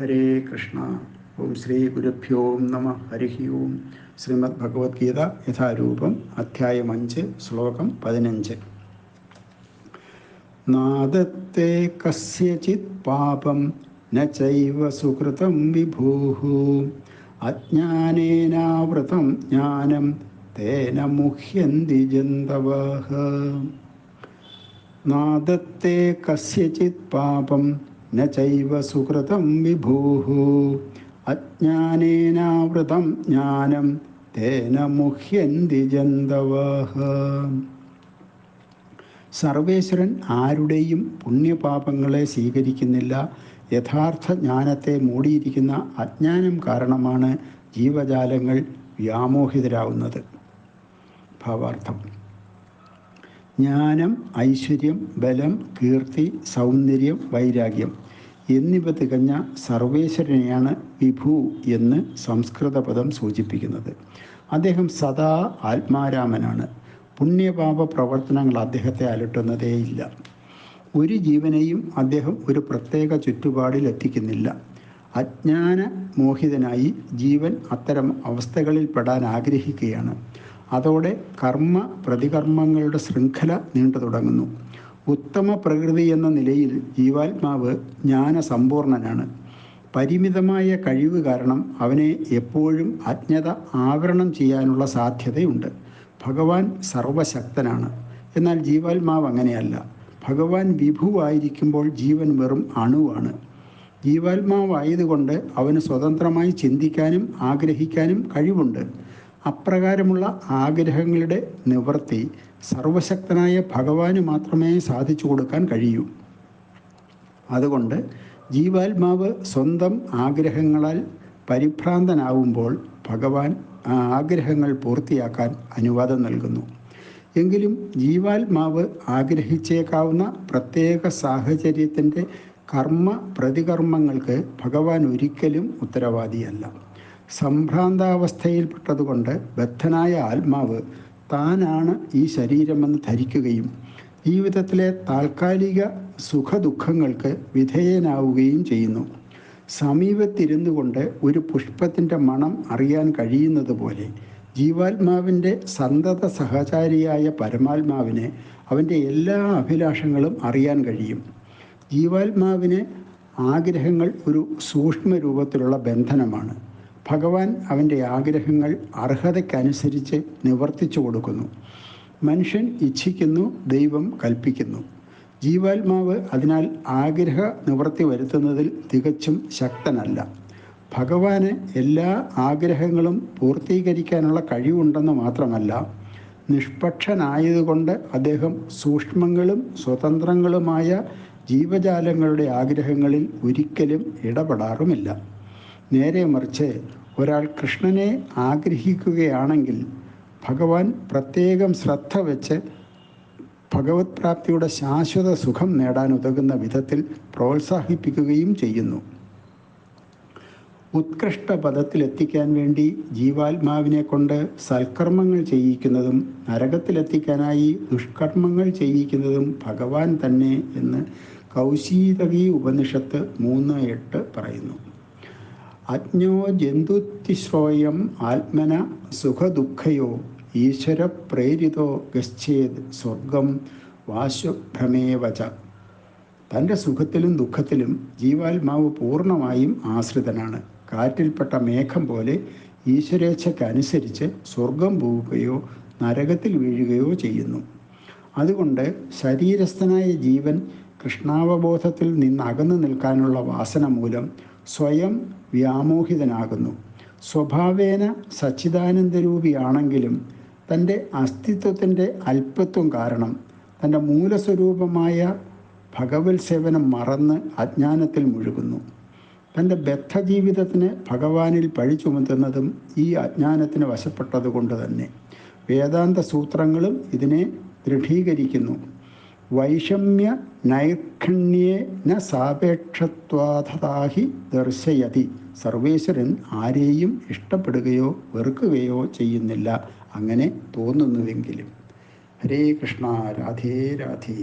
ഹരേ കൃഷ്ണ. ഓം ശ്രീ ഗുരുഭ്യോ നമ. ഹരി ഓം. ശ്രീമദ് ഭഗവത്ഗീത യഥാരൂപം അധ്യായം അഞ്ച് ശ്ലോകം പതിനഞ്ച്. നാദത്തെ കസ്യചിത് പാപം ന ചൈവ വിഭൂ വിഭൂഃ അജ്ഞാനേനാവൃതം ജ്ഞാനം തേന മുഹ്യന്തി ജന്തവ നാദത്തെ കസ്യചിത് പാപം ന ചൈവ അജ്ഞാനേനാവൃതം ജ്ഞാനം തേന മുഹ്യന്തി ജന്തവാഹ. സർവേശ്വരൻ ആരുടെയും പുണ്യപാപങ്ങളെ സ്വീകരിക്കുന്നില്ല. യഥാർത്ഥ ജ്ഞാനത്തെ മൂടിയിരിക്കുന്ന അജ്ഞാനം കാരണമാണ് ജീവജാലങ്ങൾ വ്യാമോഹിതരാകുന്നത് ഭാവാർത്ഥം. ജ്ഞാനം ഐശ്വര്യം ബലം കീർത്തി സൗന്ദര്യം വൈരാഗ്യം എന്നിവ തികഞ്ഞ സർവേശ്വരനെയാണ് വിഭു എന്ന് സംസ്കൃത പദം സൂചിപ്പിക്കുന്നത്. അദ്ദേഹം സദാ ആത്മാരാമനാണ്. പുണ്യപാപ പ്രവർത്തനങ്ങൾ അദ്ദേഹത്തെ അലട്ടുന്നതേയില്ല. ഒരു ജീവനെയും അദ്ദേഹം ഒരു പ്രത്യേക ചുറ്റുപാടിൽ എത്തിക്കുന്നില്ല. അജ്ഞാന മോഹിതനായി ജീവൻ അത്തരം അവസ്ഥകളിൽ പെടാൻ ആഗ്രഹിക്കുകയാണ്. അതോടെ കർമ്മ പ്രതികർമ്മങ്ങളുടെ ശൃംഖല നീണ്ടു തുടങ്ങുന്നു. ഉത്തമ പ്രകൃതി എന്ന നിലയിൽ ജീവാത്മാവ് ജ്ഞാനസമ്പൂർണനാണ്. പരിമിതമായ കഴിവ് കാരണം അവനെ എപ്പോഴും അജ്ഞത ആവരണം ചെയ്യാനുള്ള സാധ്യതയുണ്ട്. ഭഗവാൻ സർവശക്തനാണ്. എന്നാൽ ജീവാത്മാവ് അങ്ങനെയല്ല. ഭഗവാൻ വിഭുവായിരിക്കുമ്പോൾ ജീവൻ വെറും അണുവാണ്. ജീവാത്മാവായതുകൊണ്ട് അവന് സ്വതന്ത്രമായി ചിന്തിക്കാനും ആഗ്രഹിക്കാനും കഴിവുണ്ട്. അപ്രകാരമുള്ള ആഗ്രഹങ്ങളുടെ നിവൃത്തി സർവശക്തനായ ഭഗവാന് മാത്രമേ സാധിച്ചു കൊടുക്കാൻ കഴിയൂ. അതുകൊണ്ട് ജീവാത്മാവ് സ്വന്തം ആഗ്രഹങ്ങളാൽ പരിഭ്രാന്തനാവുമ്പോൾ ഭഗവാൻ ആ ആഗ്രഹങ്ങൾ പൂർത്തിയാക്കാൻ അനുവാദം നൽകുന്നു. എങ്കിലും ജീവാത്മാവ് ആഗ്രഹിച്ചേക്കാവുന്ന പ്രത്യേക സാഹചര്യത്തിന്റെ കർമ്മ പ്രതികർമ്മങ്ങൾക്ക് ഭഗവാൻ ഒരിക്കലും ഉത്തരവാദിയല്ല. സംഭ്രാന്താവസ്ഥയിൽപ്പെട്ടതുകൊണ്ട് ബദ്ധനായ ആത്മാവ് താനാണ് ഈ ശരീരമെന്ന് ധരിക്കുകയും ജീവിതത്തിലെ താൽക്കാലിക സുഖദുഃഖങ്ങൾക്ക് വിധേയനാവുകയും ചെയ്യുന്നു. സമീപത്തിരുന്നു കൊണ്ട് ഒരു പുഷ്പത്തിന്റെ മണം അറിയാൻ കഴിയുന്നത് പോലെ ജീവാത്മാവിന്റെ സന്തത സഹചാരിയായ പരമാത്മാവിനെ അവന്റെ എല്ലാ അഭിലാഷങ്ങളും അറിയാൻ കഴിയും. ജീവാത്മാവിന് ആഗ്രഹങ്ങൾ ഒരു സൂക്ഷ്മ രൂപത്തിലുള്ള ബന്ധനമാണ്. ഭഗവാൻ അവന്റെ ആഗ്രഹങ്ങൾ അർഹതയ്ക്കനുസരിച്ച് നിവർത്തിച്ചു കൊടുക്കുന്നു. മനുഷ്യൻ ഇച്ഛിക്കുന്നു ദൈവം കൽപ്പിക്കുന്നു. ജീവാത്മാവ് അതിനാൽ ആഗ്രഹ നിവർത്തി വരുത്തുന്നതിൽ തികച്ചും ശക്തനല്ല. ഭഗവാന് എല്ലാ ആഗ്രഹങ്ങളും പൂർത്തീകരിക്കാനുള്ള കഴിവുണ്ടെന്ന് മാത്രമല്ല നിഷ്പക്ഷനായതുകൊണ്ട് അദ്ദേഹം സൂക്ഷ്മങ്ങളും സ്വതന്ത്രങ്ങളുമായ ജീവജാലങ്ങളുടെ ആഗ്രഹങ്ങളിൽ ഒരിക്കലും ഇടപെടാറുമില്ല. നേരെ മറിച്ച് ഒരാൾ കൃഷ്ണനെ ആഗ്രഹിക്കുകയാണെങ്കിൽ ഭഗവാൻ പ്രത്യേകം ശ്രദ്ധ വെച്ച് ഭഗവത് പ്രാപ്തിയുടെ ശാശ്വത സുഖം നേടാൻ ഉതകുന്ന വിധത്തിൽ പ്രോത്സാഹിപ്പിക്കുകയും ചെയ്യുന്നു. ഉത്കൃഷ്ട പദത്തിലെത്തിക്കാൻ വേണ്ടി ജീവാത്മാവിനെ കൊണ്ട് സൽക്കർമ്മങ്ങൾ ചെയ്യിക്കുന്നതും നരകത്തിലെത്തിക്കാനായി ദുഷ്കർമ്മങ്ങൾ ചെയ്യിക്കുന്നതും ഭഗവാൻ തന്നെ എന്ന് കൗശീതകി ഉപനിഷത്ത് മൂന്ന് എട്ട് പറയുന്നു. അജ്ഞോ ജന്തുത്തിശ്രോയം ആത്മന സുഖദുഃഖയോ ഈശ്വര പ്രേരിതോ ഗച്ഛേത് സ്വർഗം വാശ്വഭ്രമേവച തന്റെ സുഖത്തിലും ദുഃഖത്തിലും ജീവാത്മാവ് പൂർണമായും ആശ്രിതനാണ്. കാറ്റിൽപ്പെട്ട മേഘം പോലെ ഈശ്വരേച്ഛയ്ക്കനുസരിച്ച് സ്വർഗം പോവുകയോ നരകത്തിൽ വീഴുകയോ ചെയ്യുന്നു. അതുകൊണ്ട് ശരീരസ്ഥനായ ജീവൻ കൃഷ്ണാവബോധത്തിൽ നിന്ന് അകന്നു നിൽക്കാനുള്ള വാസന മൂലം സ്വയം വ്യാമോഹിതനാകുന്നു. സ്വഭാവേന സച്ചിദാനന്ദരൂപിയാണെങ്കിലും തന്റെ അസ്തിത്വത്തിന്റെ അല്പത്വം കാരണം തന്റെ മൂലസ്വരൂപമായ ഭഗവത് സേവനം മറന്ന് അജ്ഞാനത്തിൽ മുഴുകുന്നു. തന്റെ ബദ്ധജീവിതത്തിന് ഭഗവാനിൽ പഴി ചുമത്തുന്നതും ഈ അജ്ഞാനത്തിന് വശപ്പെട്ടതുകൊണ്ട് തന്നെ വേദാന്ത സൂത്രങ്ങളും ഇതിനെ ദൃഢീകരിക്കുന്നു. വൈഷമ്യ നൈർഘണ്യേ ന സാപേക്ഷത്വാതാഹി ദർശയതി. സർവേശ്വരൻ ആരെയും ഇഷ്ടപ്പെടുകയോ വെറുക്കുകയോ ചെയ്യുന്നില്ല. അങ്ങനെ തോന്നുന്നുവെങ്കിലും ഹരേ കൃഷ്ണ രാധേ രാധേ.